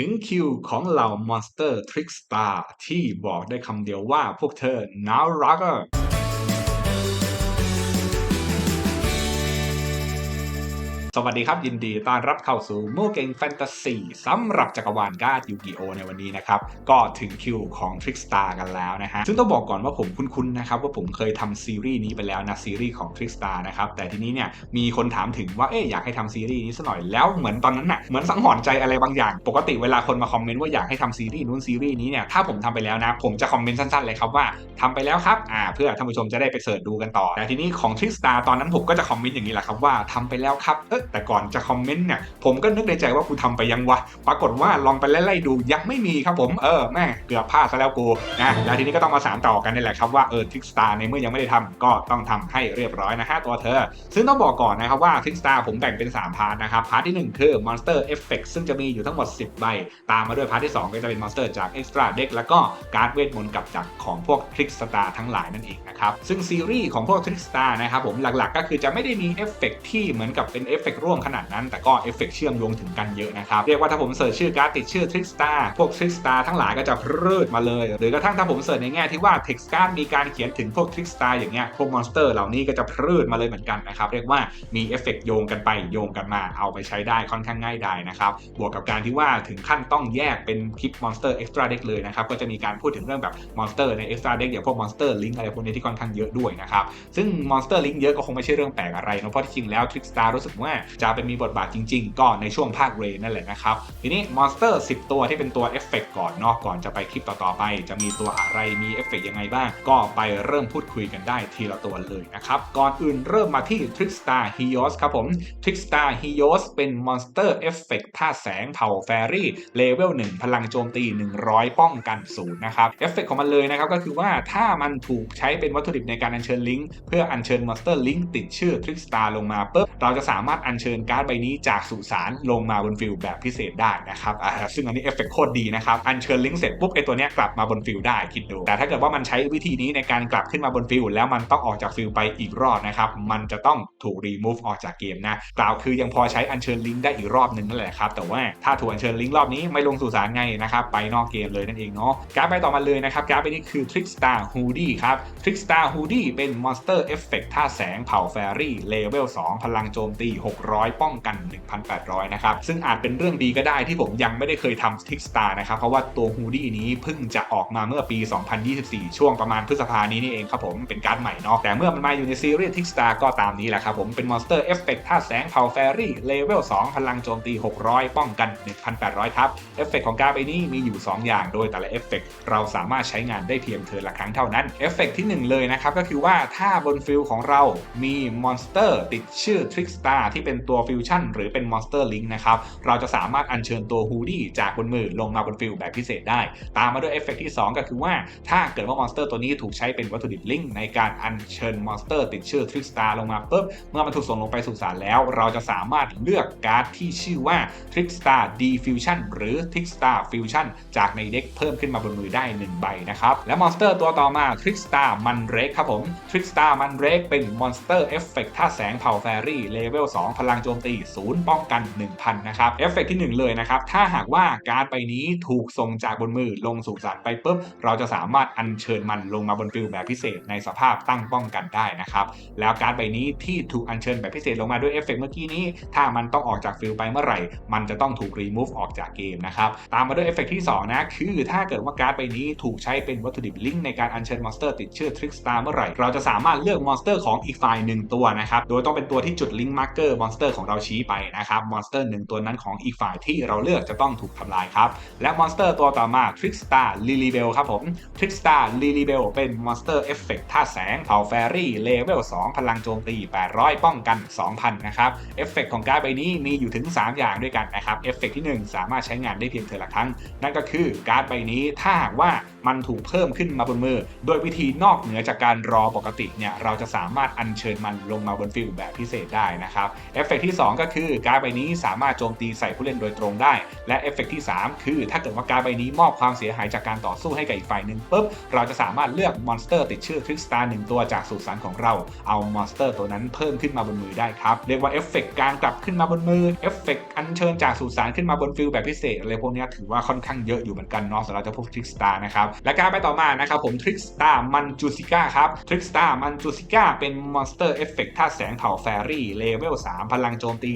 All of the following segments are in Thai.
ถึงคิวของเหล่ามอนสเตอร์ทริกสตาร์ที่บอกได้คำเดียวว่าพวกเธอ now rocker สวัสดีครับ ยินดีต้อนรับเข้าสู่โมเกงแฟนตาซีสำหรับจักรวาลการ์ดยูกิโอในวันนี้นะครับ ก็ถึงคิวของทริกสตาร์กันแล้วนะฮะซึ่งต้องบอกก่อนว่าผมคุ้นๆนะครับ ว่าผมเคยทำซีรีส์นี้ไปแล้วนะ ซีรีส์ของทริกสตาร์นะครับ แต่ทีนี้เนี่ยมีคนถามถึงว่าเอ๊ะอยากให้ทำซีรีส์นี้สักหน่อยแล้วเหมือนตอนนั้นน่ะเหมือนสังหรณ์ใจอะไรบางอย่าง ปกติเวลาคนมาคอมเมนต์ว่าอยากให้ทำซีรีส์นู้นซีรีส์นี้เนี่ยถ้าผมทำไปแล้วนะผมจะคอมเมนต์สั้นๆเลยครับว่าทำไปแล้วครับอ่าเพื่อท่านผู้ชมจะได้ไปเสิร์ชดูกันต่อแต่ทีนี้ของทริกสตาร์ตอนนั้นผมก็จะคอมเมนต์อย่างนี้แหละครับว่าทำไปแล้วครับเอ๊ะแต่ก่อนจะคอมเมนต์เนี่ยผมก็นึกในใจว่ากูทำไปยังวะ ปรากฏว่าลองไปไล่ๆดูยังไม่มีครับผมเออแม่เกือบพลาดซะแล้วกูนะแล้วทีนี้ก็ต้องมาสานต่อกันนี่แหละครับว่าเออทิกสตาร์ในเมื่อยังไม่ได้ทำก็ต้องทำให้เรียบร้อยนะฮะตัวเธอ ซึ่งต้องบอกก่อนนะครับว่าทิกสตาร์ผมแบ่งเป็น 3 พาร์ทนะครับ พาร์ทที่ 1 คือ Monster Effect ซึ่งจะมีอยู่ทั้งหมด 10 ใบ ตามมาด้วยพาร์ทที่ 2 ก็จะเป็น Monster จาก Extra Deck แล้วก็การ์ดเวทมนต์กับดักของพวกทริกสตาร์ทั้งหลายนั่นเองนะครับซึ่งซีรีส์ของพวกทิกสตาร์นะครับผมหลักๆ ก็คือจะไม่ได้มีเอฟเฟกที่เหมือนกับเป็นเอฟเฟกร่วมขนาดนั้น แต่ก็เอฟเฟกเชื่อมโยงถึงกันเยอะนะครับ เรียกว่าถ้าผมเสิร์ชชื่อการ์ดติดชื่อทริกสตาร์พวกทริกสตาร์ทั้งหลายก็จะพรืดมาเลย หรือกระทั่งถ้าผมเสิร์ชในแง่ที่ว่าเท็กซ์การ์ดมีการเขียนถึงพวกทริกสตาร์อย่างเงี้ยพวกมอนสเตอร์เหล่านี้ก็จะพรืดมาเลยเหมือนกันนะครับเรียกว่ามีเอฟเฟกโยงกันไปโยงกันมาเอาไปใช้ได้ค่อนข้างง่ายดายนะครับบวกกับการที่ว่าถึงขั้นต้องแยกเป็นคลิปมอนสเตอร์เอ็กซ์ตร้าเด็กเลยนะครับก็จะมีการพูดถึงเรื่องแบบมอนสเตอร์ในเอ็กซ์ตร้าเด็กอย่างพวกมอนสเตอร์ลิงอะไรพวกนี้ที่ค่อนข้างเยอะด้วยนะครับซึ่งมอนสเตอร์ลิงเยอะก็คงไม่ใช่เรื่องแปลกอะไรเนอะเพราะที่จริงแล้วทริกสตาร์รู้สึกว่าจะเป็นมีบทบาทจริง ๆ ก็ในช่วงภาคเรนนั่นแหละนะครับ ทีนี้มอนสเตอร์ 10 ตัวที่เป็นตัวเอฟเฟกก่อนเนอกก่อนจะไปคลิปต่อๆไป จะมีตัวอะไรมีเอฟเฟกยังไงบ้าง ก็ไปเริ่มพูดคุยกันได้ทีละตัวเลยนะครับ ก่อนอื่นเริ่มมาที่ Trickstar Heos ครับผม Trickstar Heos เป็นมอนสเตอร์เอฟเฟกท่าแสงเผ่าแฟรี่เลเวล1พลังโจมตี 100 ป้องกันศูนย์นะครับเอฟเฟกของมันเลยนะครับก็คือว่าถ้ามันถูกใช้เป็นวัตถุดิบในการอัญเชิญลิงก์เพื่ออัญเชิญมอนสเตอร์ลิงก์ติดชื่อ Trickstar ลงมาปุ๊บเราจะสามารถอัญเชิญการ์ดใบนี้จากสุสานลงมาบนฟิลแบบพิเศษได้นะครับอ่าซึ่งอันนี้เอฟเฟกโคตรดีนะครับอัญเชิญลิงก์เสร็จปุ๊บไอตัวเนี้ยกลับมาบนฟิลได้คิดดู แต่ถ้าเกิดว่ามันใช้วิธีนี้ในการกลับขึ้นมาบนฟิลแล้วมันต้องออกจากฟิลไปอีกรอบนะครับมันจะต้องถูกรีมูฟออกจากเกมนะกล่าวคือยังพอใช้อัญเชิญลิงก์ได้อีกรอบหนึ่งนั่นแหละครับแต่ว่าถ้าถูกอัญเชิญลิงก์รอบนี้ไม่ลงสู่สารไงนะครับไปนอกเกมเลยนั่นเองเนาะการ์ดไปต่อมาเลยนะครับการ์ดไปนี้คือ Trickstar Hoodie ครับ Trickstar Hoodie เป็น Monster Effect ท่าแสงเผ่าแฟรี่เลเวล2พลังโจมตี600 ป้องกัน 1,800 นะครับ ซึ่งอาจเป็นเรื่องดีก็ได้ที่ผมยังไม่ได้เคยทำ Trickstar นะครับ เพราะว่าตัว Hoodie นี้เพิ่งจะออกมาเมื่อปี 2024 ช่วงประมาณพฤษภานี้นี่เองครับผมเป็นการ์ดใหม่เนาะแต่เมื่อมันมาอยู่ในซีรีส์ Trickstar ก็ตามนี้แหละครับผมเป็น Monster Effect ท่าแสงเผาแฟรี่เลเวล2พลังโจมตี 600 ป้องกัน 1,800ครับเอฟเฟกของการ์ดใบนี้มีอยู่ 2 อย่างโดยแต่ละเอฟเฟกเราสามารถใช้งานได้เพียงเทิร์นละครั้งเท่านั้นเอฟเฟกที่ 1 เลยนะครับก็คือว่าถ้าบนฟิลของเรามีมอนสเตอร์ติดชื่อ Trickstar ที่เป็นตัวฟิวชั่นหรือเป็นมอนสเตอร์ลิงนะครับ เราจะสามารถอัญเชิญตัวฮูดี้จากบนมือลงมาบนฟิลแบบพิเศษได้ ตามมาด้วยเอฟเฟกที่ 2 ก็คือว่า ถ้าเกิดว่ามอนสเตอร์ตัวนี้ถูกใช้เป็นวัตถุดิบลิงในการอัญเชิญมอนสเตอร์ติดชื่อ Trickstar ลงมาปุ๊บเมื่อมันถูกส่งลงไปสู่สารแล้ว เราจะสามารถเลือกการ์ดที่ชื่อว่า Trickstar Diffusion หรือ Trickstar Fusion จากในเด็กเพิ่มขึ้นมาบนมือได้ 1 ใบนะครับและมอนสเตอร์ตัวต่อมา Trickstar Mandrake ครับผม Trickstar Mandrake เป็นมอนสเตอร์เอฟเฟกท่าแสงเผ่าแฟรี่เลเวล2พลังโจมตี0ป้องกัน 1000 นะครับ เอฟเฟกที่ 1 เลยนะครับ ถ้าหากว่าการ์ดใบนี้ถูกส่งจากบนมือลงสู่สารไปปุ๊บ เราจะสามารถอัญเชิญมันลงมาบนฟิลแบบพิเศษในสภาพตั้งป้องกันได้นะครับ แล้วการ์ดใบนี้ที่ถูกอัญเชิญแบบพิเศษลงมาด้วยเอฟเฟกเมื่อกี้นี้ ถ้ามันต้องออกจากฟิลไปเมื่อไหร่ มันจะต้องถูกรีมูฟออกจากเกมนะครับ ตามมาด้วยเอฟเฟกที่2นะ คือถ้าเกิดว่าการ์ดใบนี้ถูกใช้เป็นวัตถุดิบลิงก์ในการอัญเชิญมอนสเตอร์ติดชื่อ Trickstar เมื่อไหร่ เราจะสามารถเลือกมอนสเตอร์ของอีกฝ่ายหนึ่งตัวนะครับ โดยต้องเป็นตัวที่จุดลิงก์มาร์เกอร์มอนสเตอร์ของเราชี้ไปนะครับมอนสเตอร์หนึ่งตัวนั้นของอีกฝ่ายที่เราเลือกจะต้องถูกทำลายครับ และมอนสเตอร์ตัวต่อมา Trickstar Lilybell ครับผม Trickstar Lilybell เป็นมอนสเตอร์เอฟเฟกต์ท่าแสงเผ่าแฟรี่เลเวล2พลังโจมตี 800 ป้องกัน 2,000 นะครับเอฟเฟกต์ของการ์ดใบนี้มีอยู่ถึง 3 อย่างด้วยกันนะครับเอฟเฟกต์ที่ 1 สามารถใช้งานได้เพียงเทอละครั้ง นั่นก็คือการ์ดใบนี้ถ้าหากว่า มันถูกเพิ่มขึ้นมาบนมือ โดยวิธีนอกเหนือจากการรอปกติเนี่ยเราจะสามารถอัญเชิญมันลงมาบนฟิลแบบพิเศษได้นะครับเอฟเฟกที่ 2 ก็คือการใบนี้สามารถโจมตีใส่ผู้เล่นโดยตรงได้ และเอฟเฟกที่ 3 คือ ถ้าเกิดว่าการใบนี้มอบความเสียหายจากการต่อสู้ให้กับอีกฝ่ายหนึ่งปุ๊บเราจะสามารถเลือกมอนสเตอร์ติดชื่อทริกสตาร์หนึ่งตัวจากสุสานของเราเอามอนสเตอร์ตัวนั้นเพิ่มขึ้นมาบนมือได้ครับเรียกว่าเอฟเฟกการกลับขึ้นมาบนมือเอฟเฟกอัญเชิญจากสุสานขึ้นมาบนฟิลแบบพิเศษอะไรพวกนี้ถือว่าค่อนข้างเยอะอยู่เหมือนกันเนาะสำหรับเจ้าพวกทริกสตาร์นะครับและการไปต่อมานะครับผมทริกสตาร์มันจูซิก้าครับทริกสตาร์มันจูซิก้าเป็นมอนสเตอร์เอฟเฟกท่าแสงเผ่าแฟรี่เลเวล3พลังโจมตี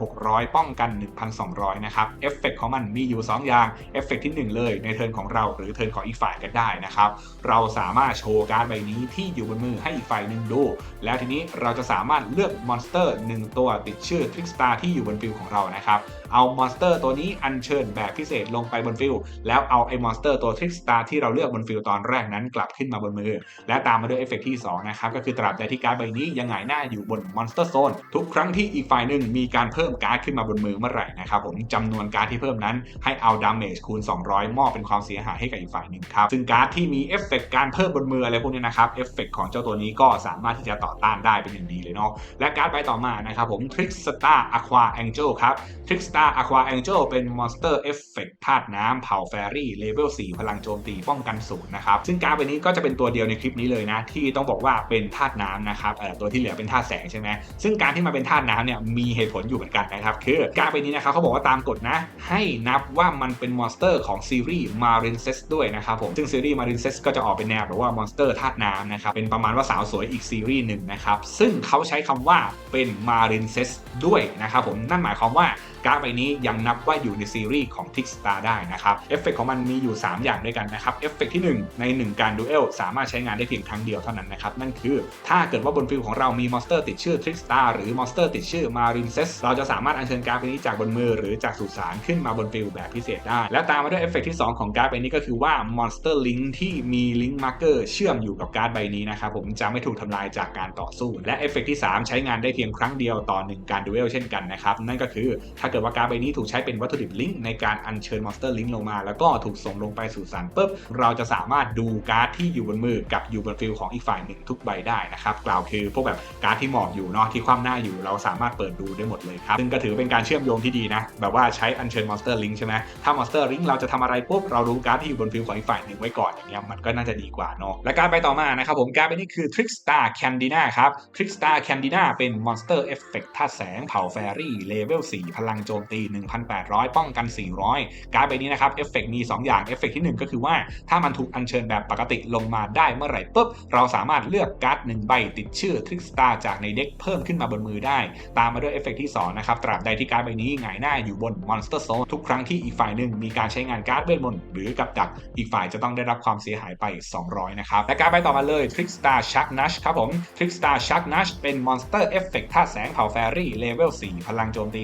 1,600 ป้องกัน 1,200 นะครับเอฟเฟกต์ของมันมีอยู่ 2 อย่างเอฟเฟกต์ที่ 1 เลยในเทิร์นของเราหรือเทิร์นของอีกฝ่ายก็ได้นะครับเราสามารถโชว์การ์ดใบนี้ที่อยู่บนมือให้อีกฝ่ายหนึ่งดู แล้วทีนี้เราจะสามารถเลือกมอนสเตอร์ 1 ตัวติดชื่อทริกสตาร์ที่อยู่บนฟิลของเรานะครับ เอามอนสเตอร์ตัวนี้อัญเชิญแบบพิเศษลงไปบนฟิลแล้วเอาไอ้มอนสเตอร์ตัวทริกสตาร์ที่เราเลือกบนฟิลตอนแรกนั้นกลับขึ้นมาบนมือ และตามมาด้วยเอฟเฟกที่2นะครับก็คือตราบใดที่การ์ดใบนี้ยังหงายหน้าอยู่บนมอนสเตอร์โซนทุกครั้งที่อีกฝ่ายหนึ่งมีการเพิ่มการ์ดขึ้นมาบนมือเมื่อไหร่นะครับผมจำนวนการ์ดที่เพิ่มนั้นให้เอาดาเมจคูณ 200 มอบเป็นความเสียหายให้กับอีกฝ่ายหนึ่งครับซึ่งการ์ดที่มีเอฟเฟกการเพิ่มบนมืออะไรพวกนี้นะครับเอฟเฟกของเจ้าตัวนี้ก็สามารถที่จะต่อต้านได้เป็นอย่างดีเลยเนาะและการ์ดใบต่อมานะครับผมทริกสตาร์อะควาแองเจิลครับทริกสตาร์อะควาแองเจลเป็นมอนสเตอร์เอฟเฟกธาตุน้ำเผ่าแฟรี่เลเวล4พลังโจมตีป้องกันศูนย์นะครับ ซึ่งการ์ดใบนี้ก็จะเป็นตัวเดียวในคลิปนี้เลยนะ ที่ต้องบอกว่าเป็นธาตุน้ำนะครับตัวที่เหลือเป็นธาตุแสงใช่ไหมซึ่งการที่มาเป็นธาตุน้ำเนี่ยมีเหตุผลอยู่เหมือนกันนะครับ คือการ์ดใบนี้นะครับเขาบอกว่าตามกฎนะ ให้นับว่ามันเป็นมอนสเตอร์ของซีรีส์มารินเซสด้วยนะครับผมซึ่งซีรีส์มารินเซสก็จะออกเป็นแนวแบบว่ามอนสเตอร์ธาตุน้ำนะครับเป็นประมาณว่าสาวสวยอีกซีรีส์หนึ่งนะครับซึ่งเขาใช้คำว่าเป็นมารินเซสด้วยนะครับผมนั่นหมายความว่าการ์ดใบนี้ยังนับว่าอยู่ในซีรีส์ของ t i ก Star ได้นะครับเอฟเฟกของมันมีอยู่ 3 อย่างด้วยกันนะครับเอฟเฟกที่ 1 ใน 1 การดูเอลสามารถใช้งานได้เพียงครั้งเดียวเท่านั้นนะครับนั่นคือ ถ้าเกิดว่าบนฟิลของเรามีมอนสเตอร์ติดชื่อ t i ก Star หรือมอนสเตอร์ติดชื่อ Marine s e s เราจะสามารถอัญเชิญการ์ดใบนี้จากบนมือหรือจากสุสานขึ้นมาบนฟิลแบบพิเศษได้ และตามมาด้วยเอฟเฟกที่ 2 ของการ์ดใบนี้ก็คือว่า Monster Link ที่มีลิงก์มาร์เกอร์เชื่อมอยู่กับการ์ดใบนี้นะครับผมจะไม่ถูกทำลายจากการต่อสู้ และเอฟเฟกที่ 3 ใช้งานได้เพียงครั้งเดียวต่อ 1 การดูเอลเช่นกันนะครับนั่นก็คือถ้าเกิดว่าการ์ดใบนี้ถูกใช้เป็นวัตถุดิบลิงก์ในการอัญเชิญมอนสเตอร์ลิงก์ลงมา แล้วก็ถูกส่งลงไปสู่สารปุ๊บเราจะสามารถดูการ์ดที่อยู่บนมือกับอยู่บนฟิลของอีกฝ่ายหนึ่งทุกใบได้นะครับกล่าวคือพวกแบบการ์ดที่หมอบอยู่เนาะที่คว่ำหน้าอยู่เราสามารถเปิดดูได้หมดเลยครับซึ่งก็ถือเป็นการเชื่อมโยงที่ดีนะแบบว่าใช้อัญเชิญมอนสเตอร์ลิงก์ใช่ไหมถ้ามอนสเตอร์ลิงก์เราจะทำอะไรปุ๊บเรารู้การ์ดที่อยู่บนฟิลของอีกฝ่ายหนึ่งไว้ก่อนอย่างเงี้ยมันก็น่าจะดีกว่าเนาะและการไปต่อมานะครับผมการไปนี่คือ Trickstar Candina ครับ Trickstar Candina เป็นมอนสเตอร์เอฟเฟกต์ธาตุแสงเผ่าแฟรี่เลเวล4พลังโจมตี 1,800 ป้องกัน 400 การ์ดใบนี้นะครับเอฟเฟกมี2 อย่างเอฟเฟกที่ 1 ก็คือว่าถ้ามันถูกอัญเชิญแบบปกติลงมาได้เมื่อไหร่ปุ๊บเราสามารถเลือกการ์ด1ใบติดชื่อทริกสตาร์จากในเด็กเพิ่มขึ้นมาบนมือได้ ตามมาด้วยเอฟเฟกที่2นะครับตราบใดที่การ์ดใบนี้หงายหน้าอยู่บนมอนสเตอร์โซนทุกครั้งที่อีกฝ่ายหนึ่งมีการใช้งานการ์ดเวทมนต์หรือกับดักอีกฝ่ายจะต้องได้รับความเสียหายไป 200 นะครับ และการ์ดใบต่อมาเลยทริกสตาร์ชักนัชครับผมทริกสตาร์ชักนัชเป็นมอนสเตอร์เอฟเฟกต์ธาตุแสงเผาแฟรี่เลเวล 4 พลังโจมตี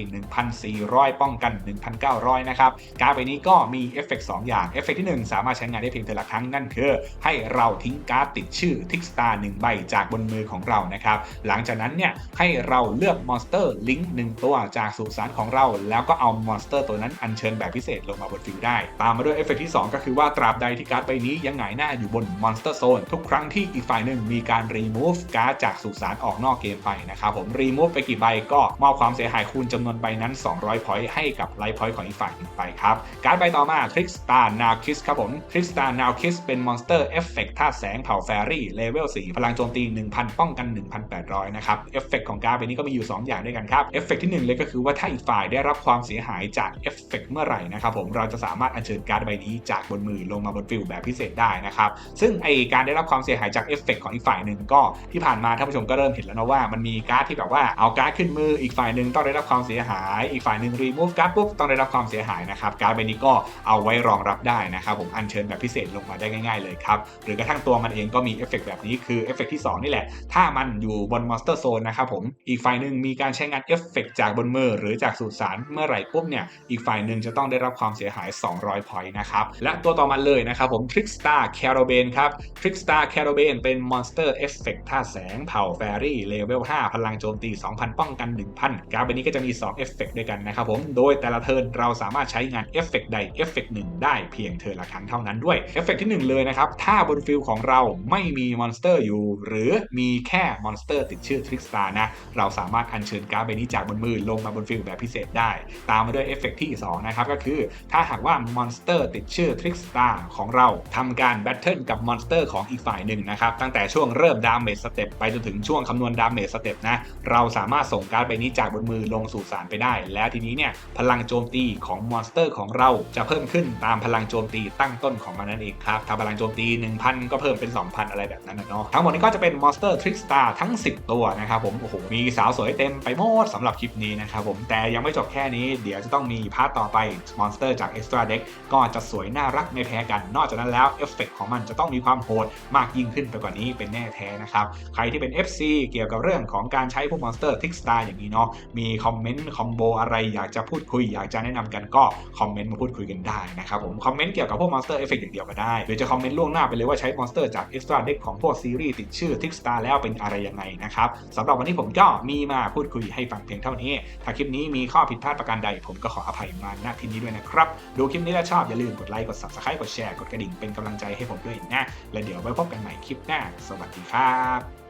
400 ป้องกัน 1,900 นะครับ การ์ดใบนี้ก็มีเอฟเฟกต์2อย่าง เอฟเฟกต์ที่ 1 สามารถใช้งานได้เพียงแต่ละครั้งนั่นคือ ให้เราทิ้งการ์ดติดชื่อทิกสตาร์หนึ่งใบจากบนมือของเรานะครับ หลังจากนั้นเนี่ยให้เราเลือกมอนสเตอร์ลิงก์หนึ่งตัวจากสุสานของเรา แล้วก็เอามอนสเตอร์ตัวนั้นอัญเชิญแบบพิเศษลงมาบนฟิลได้ ตามมาด้วยเอฟเฟกต์ที่ 2 ก็คือว่าตราบใดที่การ์ดใบนี้ยังหงายหน้าอยู่บนมอนสเตอร์โซนทุกครั้งที่อีกฝ่ายหนึ่งมีการรีมูฟการ์ดจากสุสานออกนอกเกมไปนะครับผมรีมูฟไปกี่ใบก็มอบความเสียหายคูณจำนวนใบนั้น200พอยต์ให้กับไลฟ์พอยต์ของอีกฝ่ายหนึ่งไปครับการ์ดใบต่อมาทริกสตาร์นาคิสครับผมทริกสตาร์นาคิสเป็นมอนสเตอร์เอฟเฟกต์ธาตุแสงเผ่าแฟรี่เลเวล4พลังโจมตี 1,000 ป้องกัน 1,800 นะครับเอฟเฟกต์ของการ์ดใบนี้ก็มีอยู่ 2 อย่างด้วยกันครับเอฟเฟกต์ที่ 1 เลยก็คือว่าถ้าอีกฝ่ายได้รับความเสียหายจากเอฟเฟกต์เมื่อไหร่นะครับผมเราจะสามารถอัญเชิญการ์ดใบนี้จากบนมือลงมาบนฟิลแบบพิเศษได้นะครับซึ่งไอการได้รับความเสียหายจากเอฟเฟกต์ของอีกฝ่ายหนึ่งก็ที่ผ่านมาท่านผู้ชมก็เริ่มเห็นแล้วนะว่ามันมีการ์ดที่แบบว่าเอาการ์ดขึ้นมืออีกฝ่ายหนึ่งต้องได้รับความเสียหายอีกฝ่ายหนึ่งรีมูฟการ์ดปุ๊บต้องได้รับความเสียหายนะครับการ์ดใบนี้ก็เอาไว้รองรับได้นะครับผมอัญเชิญแบบพิเศษลงมาได้ง่าย ๆเลยครับหรือกระทั่งตัวมันเองก็มีเอฟเฟกต์แบบนี้คือเอฟเฟกต์ที่ 2 นี่แหละ ถ้ามันอยู่บนมอนสเตอร์โซนนะครับผมอีกฝ่ายหนึ่งมีการใช้งานเอฟเฟกต์จากบนมือหรือจากสูตรสารเมื่อไหร่ปุ๊บเนี่ยอีกฝ่ายหนึ่งจะต้องได้รับความเสียหาย 200 พอยต์นะครับและตัวต่อมาเลยนะครับผม Trickstar c a r o b a n ครับ Trickstar c a r o b a n เป็นมอนสเตอร์เอฟเฟกต์ท่าแสงเผ่าแฟรี่เลเวล5พลังโจมตี 2,000 ป้องกัน 1,000 การ์ดใบนี้ก็จะมี 2 เอฟเฟกด้วยกันกันนะครับผม โดยแต่ละเทิร์นเราสามารถใช้งานเอฟเฟกต์ใดเอฟเฟกต์หนึ่งได้เพียงเทิร์นละครั้งเท่านั้นด้วยเอฟเฟกต์ที่ 1 เลยนะครับ ถ้าบนฟิลของเราไม่มีมอนสเตอร์อยู่ หรือมีแค่มอนสเตอร์ติดชื่อทริกสตาร์นะ เราสามารถอัญเชิญการ์ดใบนี้จากบนมือลงมาบนฟิลแบบพิเศษได้ ตามมาด้วยเอฟเฟกต์ที่ 2 นะครับ ก็คือถ้าหากว่ามอนสเตอร์ติดชื่อทริกสตาร์ของเราทำการแบทเทิลกับมอนสเตอร์ของอีกฝ่ายหนึ่งนะครับ ตั้งแต่ช่วงเริ่มดาเมจสเต็ปไปจนถึงช่วงคำนวณดาเมจสเต็ปนะ เราสามารถส่งการ์ดใบนี้จากบนมือลงสู่สารไปได้ แล้วทีนี้เนี่ยพลังโจมตีของมอนสเตอร์ของเราจะเพิ่มขึ้นตามพลังโจมตีตั้งต้นของมันนั่นเองครับถ้าพลังโจมตี 1,000 ก็เพิ่มเป็น 2,000 อะไรแบบนั้นนะเนาะทั้งหมดนี้ก็จะเป็นมอนสเตอร์ทริกสตาร์ทั้ง 10 ตัวนะครับผมโอ้โหมีสาวสวยเต็มไปหมดสำหรับคลิปนี้นะครับผมแต่ยังไม่จบแค่นี้เดี๋ยวจะต้องมีพาร์ทต่อไปมอนสเตอร์จาก Extra Deck ก็จะสวยน่ารักไม่แพ้กัน นอกจากนั้นแล้วเอฟเฟกของมันจะต้องมีความโหดมากยิ่งขึ้นไปกว่านี้เป็นแน่แท้นะครับใครที่เป็น FC เกี่ยวกับเรื่องของการใช้พวกมอนสเตอร์ทริกสตาร์อย่างนี้เนาะมีคอมเมนต์คอมโบอะไรอยากจะพูดคุย อยากจะแนะนำกันก็คอมเมนต์มาพูดคุยกันได้นะครับผมคอมเมนต์เกี่ยวกับพวกมอนสเตอร์เอฟเฟกอย่างเดียวก็ได้หรือจะคอมเมนต์ล่วงหน้าไปเลยว่าใช้มอนสเตอร์จาก Extra Deck ของพวกซีรีส์ติดชื่อทิกสตาร์แล้วเป็นอะไรยังไงนะครับสำหรับวันนี้ผมก็มีมาพูดคุยให้ฟังเพียงเท่านี้ ถ้าคลิปนี้มีข้อผิดพลาดประการใด ผมก็ขออภัยมาณที่นี้ด้วยนะครับดูคลิปนี้แล้วชอบอย่าลืมกดไลค์กด subscribe กดแชร์กดกระดิ่งเป็นกำลังใจให้ผมด้วยนะและเดี๋ยวไว้พบกันใหม่คลิปหน้า สวัสดีครับ